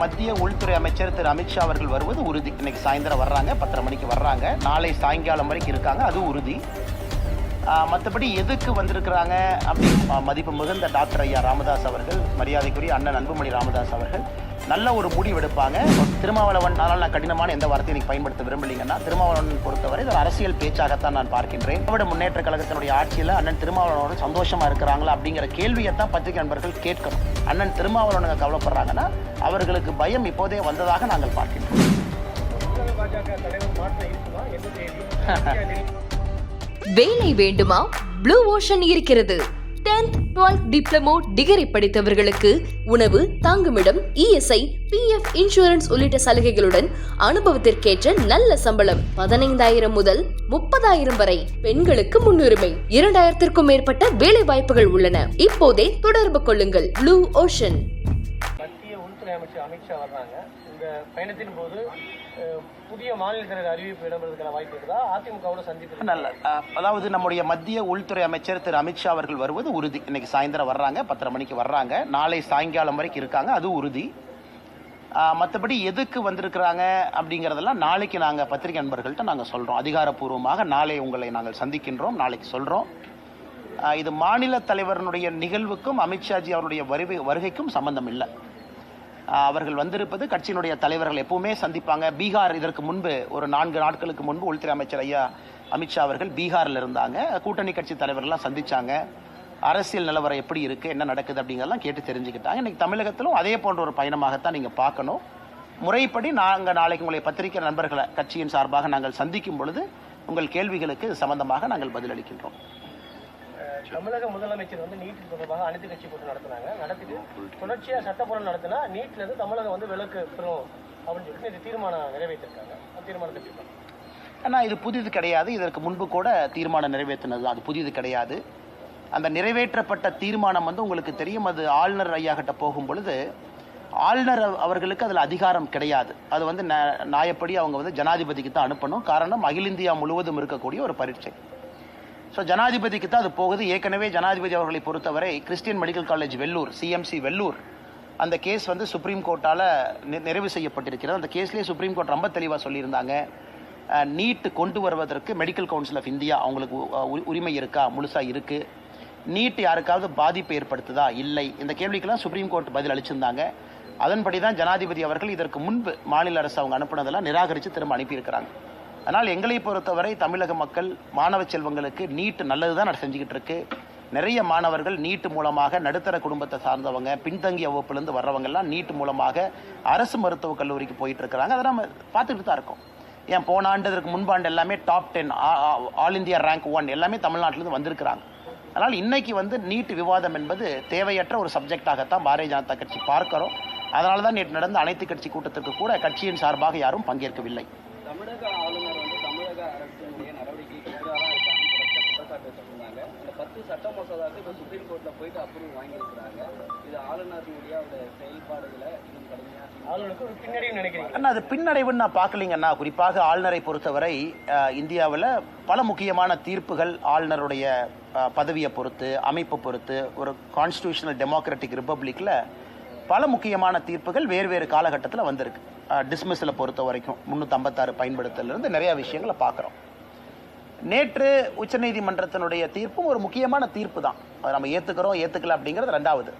மத்திய உள்துறை அமைச்சர் திரு அமித்ஷா அவர்கள் வருவது உறுதி. இன்னைக்கு சாயந்தரம் வர்றாங்க பத்தரை மணிக்கு வர்றாங்க. நாளை சாயங்காலம் வரைக்கும் இருக்காங்க அது உறுதி. மற்றபடி எதுக்கு வந்திருக்கிறாங்க அப்படின்னு மதிப்பு மிகுந்த டாக்டர் ஐயா ராமதாஸ் அவர்கள் மரியாதைக்குரிய அண்ணன் அன்புமணி ராமதாஸ் அவர்கள் நல்ல ஒரு முடிவெடுப்பாங்க. திருமாவளவன் ஆனால் நான் கடினமான எந்த வார்த்தையை இன்னைக்கு பயன்படுத்த விரும்பலீங்கன்னா திருமாவளவன் பொறுத்தவரை இது அரசியல் பேச்சாகத்தான் நான் பார்க்கின்றேன். திராவிட முன்னேற்ற கழகத்தினுடைய ஆட்சியில் அண்ணன் திருமாவளவனோட சந்தோஷமா இருக்கிறாங்களா அப்படிங்கிற கேள்வியை தான் பத்திரிகை நண்பர்கள் கேட்கணும். அண்ணன் திருமாவளவனுங்க கவலைப்படுறாங்கன்னா அவர்களுக்கு பயம் இப்போதே வந்ததாக நாங்கள் பார்க்கின்றோம். வேலை வேண்டுமா? ப்ளூ ஓஷன் இருக்கிறது. 10th 12th டிப்ளமோ டிகிரி படித்தவர்களுக்கு உணவு தங்குமிடம் இஎஸ்ஐ பிஎஃப் இன்சூரன்ஸ் உள்ளிட்ட சலுகைகளுடன் அனுபவத்திற்கேற்ற நல்ல சம்பளம். பதினைந்தாயிரம் முதல் முப்பதாயிரம் வரை பெண்களுக்கு முன்னுரிமை. இரண்டாயிரத்திற்கும் மேற்பட்ட வேலை வாய்ப்புகள் உள்ளன. இப்போதே தொடர்பு கொள்ளுங்கள். ப்ளூ ஓஷன் மத்திய உள்துறை அமைச்சர் அமித்ஷா வர்றாங்க. இந்த பயணத்தின் போது புதிய மாநில அறிவிப்பு இடம்பெறதுக்கான வாய்ப்பு இருக்குதா? அதிமுகவோட சந்திப்பு நல்ல அதாவது நம்முடைய மத்திய உள்துறை அமைச்சர் திரு அமித்ஷா அவர்கள் வருவது உறுதி. இன்னைக்கு சாயந்தரம் வர்றாங்க பத்தரை மணிக்கு வர்றாங்க. நாளை சாயங்காலம் வரைக்கும் இருக்காங்க அது உறுதி. மற்றபடி எதுக்கு வந்திருக்கிறாங்க அப்படிங்கிறதெல்லாம் நாளைக்கு நாங்கள் பத்திரிகை நண்பர்கள்ட்ட நாங்கள் சொல்கிறோம் அதிகாரப்பூர்வமாக நாளை உங்களை நாங்கள் சந்திக்கின்றோம் நாளைக்கு சொல்கிறோம் இது மாநில தலைவரனுடைய நிகழ்வுக்கும் அமித்ஷாஜி அவருடைய வருகை வருகைக்கும் சம்பந்தம் இல்லை. அவர்கள் வந்திருப்பது கட்சியினுடைய தலைவர்கள் எப்பவுமே சந்திப்பாங்க. பீகார் இதற்கு முன்பு ஒரு நான்கு நாட்களுக்கு முன்பு உள்துறை அமைச்சர் ஐயா அமித்ஷா அவர்கள் பீகாரில் இருந்தாங்க. கூட்டணி கட்சி தலைவர்கள்லாம் சந்திச்சாங்க. அரசியல் நிலவரம் எப்படி இருக்குது என்ன நடக்குது அப்படிங்கிறதெல்லாம் கேட்டு தெரிஞ்சுக்கிட்டாங்க. இன்றைக்கி தமிழகத்திலும் அதே போன்ற ஒரு பயணமாகத்தான் நீங்கள் பார்க்கணும். முறைப்படி நாங்கள் நாளைக்கு உங்களை பத்திரிக்கை நண்பர்களை கட்சியின் சார்பாக நாங்கள் சந்திக்கும் பொழுது உங்கள் கேள்விகளுக்கு சம்பந்தமாக நாங்கள் பதிலளிக்கின்றோம். தமிழக முதலமைச்சர் வந்து நீட் தொடர்பாக அனைத்து கட்சி கூட்டம் நடத்துனாங்க. நடத்திட்டு தொடர்ச்சியா சட்டப்பூர்வம் நடத்தினா நீட்ல இருந்து தமிழகம் வந்து விலக்கு பெறும் அப்படின்னு சொல்லிட்டு இது தீர்மானம் நிறைவேற்றிருக்காங்க. தீர்மானத்தை? ஆனால் இது புதிது கிடையாது. இதற்கு முன்பு கூட தீர்மானம் நிறைவேற்றினது. அது புதிது கிடையாது. அந்த நிறைவேற்றப்பட்ட தீர்மானம் வந்து உங்களுக்கு தெரியும். அது ஆளுநர் ஐயா கிட்ட போகும் பொழுது ஆளுநர் அவ- அவர்களுக்கு அதில் அதிகாரம் கிடையாது. அது வந்து நியாயப்படி அவங்க வந்து ஜனாதிபதிக்கு தான் அனுப்பணும். காரணம் அகில இந்தியா முழுவதும் இருக்கக்கூடிய ஒரு பரீட்சை. ஸோ ஜனாதிபதிக்கு தான் அது போகுது. ஏற்கனவே ஜனாதிபதி அவர்களை பொறுத்தவரை Christian medical college Vellore CMC Vellore அந்த கேஸ் வந்து சுப்ரீம் கோர்ட்டால் நிறைவு செய்யப்பட்டிருக்கிறது. அந்த கேஸ்லேயே சுப்ரீம் கோர்ட் ரொம்ப தெளிவாக சொல்லியிருந்தாங்க. நீட்டு கொண்டு வருவதற்கு மெடிக்கல் கவுன்சில் ஆஃப் இந்தியா அவங்களுக்கு உ- உரிமை இருக்கா? முழுசாக இருக்குது நீட் யாருக்காவது பாதிப்பு ஏற்படுத்துதா? இல்லை. இந்த கேள்விக்கெல்லாம் சுப்ரீம் கோர்ட் பதில் அளிச்சிருந்தாங்க. அதன்படி தான் ஜனாதிபதி அவர்கள் இதற்கு முன்பு மாநில அரசு அவங்க அனுப்புனதெல்லாம் நிராகரித்து திரும்ப அனுப்பியிருக்கிறாங்க. அதனால் எங்களை பொறுத்தவரை தமிழக மக்கள் மாணவ செல்வங்களுக்கு நீட் நல்லது தான் செஞ்சுக்கிட்டு இருக்கு. நிறைய மாணவர்கள் நீட் மூலமாக நடுத்தர குடும்பத்தை சார்ந்தவங்க பின்தங்கிய வகுப்புலேருந்து வர்றவங்கெல்லாம் நீட் மூலமாக அரசு மருத்துவக் கல்லூரிக்கு போயிட்டு இருக்கிறாங்க. அதை நம்ம பார்த்துக்கிட்டு தான் இருக்கோம். ஏன் போன ஆண்டு இதற்கு முன்பாண்டு எல்லாமே top ten all India rank one எல்லாமே தமிழ்நாட்டிலேருந்து வந்திருக்கிறாங்க. அதனால் இன்னைக்கு வந்து நீட் விவாதம் என்பது தேவையற்ற ஒரு சப்ஜெக்டாகத்தான் பாரதிய ஜனதா கட்சி பார்க்கிறோம். அதனால தான் நேற்று நடந்த அனைத்து கட்சி கூட்டத்திற்கு கூட கட்சியின் சார்பாக யாரும் பங்கேற்கவில்லை. தமிழக ஆளுநர் வந்து தமிழக அரசினுடைய நடவடிக்கைக்கு எதிராக இருக்காங்க தொடர்ச்சியாக குற்றச்சாட்டு வச்சிருந்தாங்க பத்து சட்ட மசோதாவுக்கு இப்போ சுப்ரீம் கோர்ட்டில் போயிட்டு அப்ரூவ் வாங்கியிருக்கிறாங்க. இது ஆளுநருடைய அந்த செயல்பாடுகளை இன்னும் கடுமையாக அண்ணா அது பின்னடைவுன்னு நான் பார்க்கலீங்கண்ணா. குறிப்பாக ஆளுநரை பொறுத்தவரை இந்தியாவில் பல முக்கியமான தீர்ப்புகள் ஆளுநருடைய பதவியை பொறுத்து அமைப்பு பொறுத்து ஒரு கான்ஸ்டியூஷனல் டெமோக்ராட்டிக் ரிப்பப்ளிக்கில் பல முக்கியமான தீர்ப்புகள் வேறு வேறு காலகட்டத்தில் வந்திருக்கு. டிஸ்மிஸில் பொறுத்த வரைக்கும் முந்நூற்றம்பத்தாறு பயன்படுத்தலிருந்து நிறைய விஷயங்களை பார்க்குறோம். நேற்று உச்சநீதிமன்றத்தினுடைய தீர்ப்பும் ஒரு முக்கியமான தீர்ப்பு தான் அதை நம்ம ஏற்றுக்கிறோம் ஏற்றுக்கல அப்படிங்கிறது ரெண்டாவது.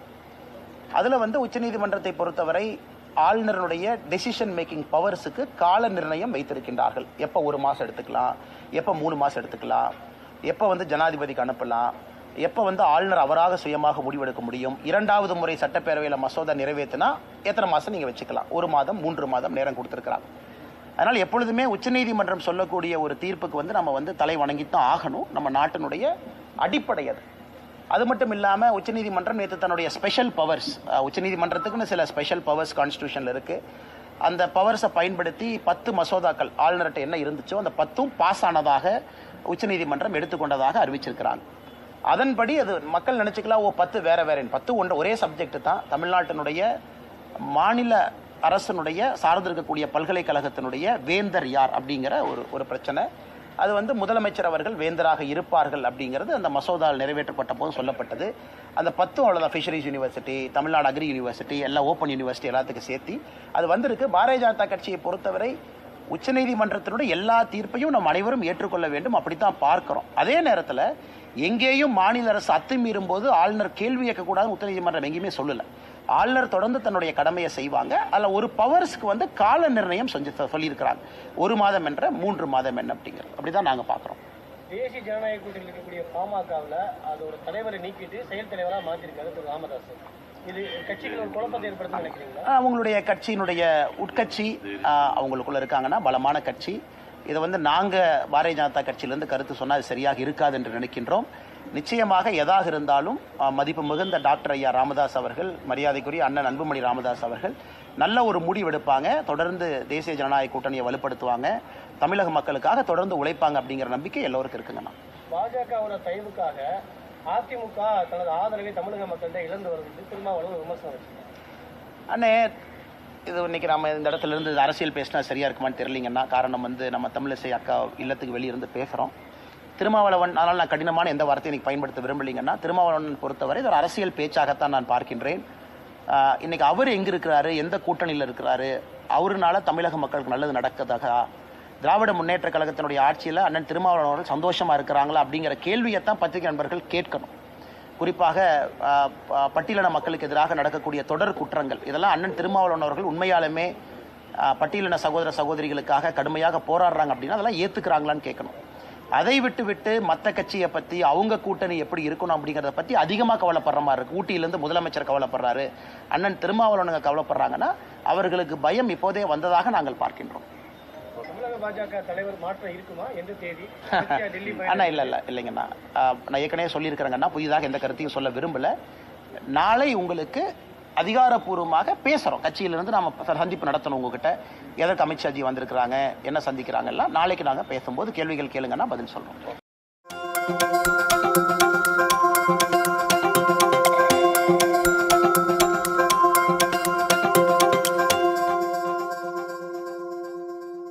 அதில் வந்து உச்சநீதிமன்றத்தை பொறுத்தவரை ஆளுநருடைய டெசிஷன் மேக்கிங் பவர்ஸுக்கு கால நிர்ணயம் வைத்திருக்கின்றார்கள். எப்போ ஒரு மாதம் எடுத்துக்கலாம் எப்போ மூணு மாதம் எடுத்துக்கலாம் எப்போ வந்து ஜனாதிபதிக்கு அனுப்பலாம் எப்போ வந்து ஆளுநர் அவராக சுயமாக முடிவெடுக்க முடியும் இரண்டாவது முறை சட்டப்பேரவையில் மசோதா நிறைவேற்றினா எத்தனை மாதம் நீங்கள் வச்சுக்கலாம்? ஒரு மாதம் மூன்று மாதம் நேரம் கொடுத்துருக்குறாங்க அதனால் எப்பொழுதுமே உச்சநீதிமன்றம் சொல்லக்கூடிய ஒரு தீர்ப்புக்கு வந்து நம்ம வந்து தலை வணங்கித்தான் ஆகணும். நம்ம நாட்டினுடைய அடிப்படை அது. அது மட்டும் இல்லாமல் உச்சநீதிமன்றம் நேற்று தன்னுடைய ஸ்பெஷல் பவர்ஸ் உச்சநீதிமன்றத்துக்குன்னு சில ஸ்பெஷல் பவர்ஸ் கான்ஸ்டியூஷனில் இருக்குது அந்த பவர்ஸை பயன்படுத்தி பத்து மசோதாக்கள் ஆளுநர்கிட்ட என்ன இருந்துச்சோ அந்த பத்தும் பாஸ் ஆனதாக உச்சநீதிமன்றம் எடுத்துக்கொண்டதாக அறிவிச்சிருக்கிறாங்க. அதன்படி அது மக்கள் நினச்சிக்கலாம் ஓ பத்து வேற வேறேன்னு. பத்து ஒன்று ஒரே சப்ஜெக்ட் தான். தமிழ்நாட்டினுடைய மாநில அரசனுடைய சார்ந்திருக்கக்கூடிய பல்கலைக்கழகத்தினுடைய வேந்தர் யார் அப்படிங்கிற ஒரு ஒரு பிரச்சனை. அது வந்து முதலமைச்சர் அவர்கள் வேந்தராக இருப்பார்கள் அப்படிங்கிறது அந்த மசோதாவில் நிறைவேற்றப்பட்ட போது சொல்லப்பட்டது. அந்த பத்தும் அவ்வளோதான் fisheries university Tamil Nadu agri university எல்லாம் ஓப்பன் யூனிவர்சிட்டி எல்லாத்துக்கும் சேர்த்து அது வந்திருக்கு. பாரதிய ஜனதா கட்சியை பொறுத்தவரை உச்சநீதிமன்றத்தினுடைய எல்லா தீர்ப்பையும் நம் அனைவரும் ஏற்றுக்கொள்ள வேண்டும். அப்படித்தான் பார்க்கிறோம். அதே நேரத்தில் எங்கேயும் மாநில அரசு அத்துமீறும் போது ஆளுநர் கேள்வி கேட்கக்கூடாதுன்னு உச்சநீதிமன்றம் எங்கேயுமே சொல்லலை. ஆளுநர் தொடர்ந்து தன்னுடைய கடமையை செய்வாங்க. அதில் ஒரு பவர்ஸ்க்கு வந்து கால நிர்ணயம் செஞ்சு சொல்லியிருக்கிறாங்க. ஒரு மாதம் என்ற மூன்று மாதம் என்ன அப்படிங்கிறது அப்படிதான் நாங்கள் பார்க்குறோம் தேசிய ஜனநாயக கூட்டணியில் இருக்கக்கூடிய பாமகவில் அதோட தலைவரை நீக்கிட்டு செயல் தலைவராக மாற்றிருக்காரு திரு ராமதாஸ் அவங்களுடைய கட்சியினுடைய உட்கட்சி அவங்களுக்குள்ள இருக்காங்கன்னா பலமான கட்சி. இதை வந்து நாங்கள் பாரதிய ஜனதா கட்சியிலேருந்து கருத்து சொன்னால் அது சரியாக இருக்காது என்று நினைக்கின்றோம். நிச்சயமாக எதாக இருந்தாலும் மதிப்பு மிகுந்த டாக்டர் ஐயா ராமதாஸ் அவர்கள் மரியாதைக்குரிய அண்ணன் அன்புமணி ராமதாஸ் அவர்கள் நல்ல ஒரு முடிவெடுப்பாங்க தொடர்ந்து தேசிய ஜனநாயக கூட்டணியை வலுப்படுத்துவாங்க. தமிழக மக்களுக்காக தொடர்ந்து உழைப்பாங்க அப்படிங்கிற நம்பிக்கை எல்லோருக்கும் இருக்குங்கண்ணா பாஜகவோட தயவுக்காக அதிமுக தனது ஆதரவை தமிழக மக்கள்கிட்ட இழந்து வருவது திருமாவளவன் விமர்சனம் அண்ணே இது இன்னைக்கு நம்ம இந்த இடத்துல இருந்து அரசியல் பேசினா சரியா இருக்குமான்னு தெரியலீங்கன்னா காரணம் வந்து நம்ம தமிழிசை அக்கா இல்லத்துக்கு வெளியிருந்து பேசுகிறோம் திருமாவளவன் அதனால் நான் கடினமான எந்த வார்த்தையும் இன்னைக்கு பயன்படுத்த விரும்பலைங்கன்னா திருமாவளவன் பொறுத்தவரை இது ஒரு அரசியல் பேச்சாகத்தான் நான் பார்க்கின்றேன். இன்னைக்கு அவர் எங்கே இருக்கிறாரு? எந்த கூட்டணியில் இருக்கிறாரு? அவருனால தமிழக மக்களுக்கு நல்லது நடக்கதாக திராவிட முன்னேற்ற கழகத்தினுடைய ஆட்சியில் அண்ணன் திருமாவளவன் அவர்கள் சந்தோஷமாக இருக்கிறாங்களா அப்படிங்கிற கேள்வியைத்தான் பத்திரிகை நண்பர்கள் கேட்கணும். குறிப்பாக பட்டியலின மக்களுக்கு எதிராக நடக்கக்கூடிய தொடர் குற்றங்கள் இதெல்லாம் அண்ணன் திருமாவளவன் அவர்கள் உண்மையாலுமே பட்டியலின சகோதர சகோதரிகளுக்காக கடுமையாக போராடுறாங்க அப்படின்னா அதெல்லாம் ஏத்துக்கிறாங்களான்னு கேட்கணும். அதை விட்டு விட்டு மற்ற கட்சியை பத்தி அவங்க கூட்டணி எப்படி இருக்கணும் அப்படிங்கிறத பத்தி அதிகமாக கவலைப்படுற மாதிரி இருக்கு. ஊட்டியிலேருந்து முதலமைச்சர் கவலைப்படுறாரு. அண்ணன் திருமாவளவனுங்க கவலைப்படுறாங்கன்னா அவர்களுக்கு பயம் இப்போதே வந்ததாக நாங்கள் பார்க்கின்றோம். அண்ணா இல்லை இல்லை இல்லைங்கண்ணா. நான் ஏற்கனவே சொல்லியிருக்கிறேங்கண்ணா. புதிதாக எந்த கருத்தையும் சொல்ல விரும்பல. நாளை உங்களுக்கு அதிகாரப்பூர்வமாக பேசுகிறோம் கட்சியிலிருந்து நாம சந்திப்பு நடத்தணும் உங்ககிட்ட. எதற்கு அமித்ஷாஜி வந்திருக்கிறாங்க என்ன சந்திக்கிறாங்க எல்லாம் நாளைக்கு நாங்கள் பேசும்போது கேள்விகள் கேளுங்கன்னா பதில் சொல்கிறோம்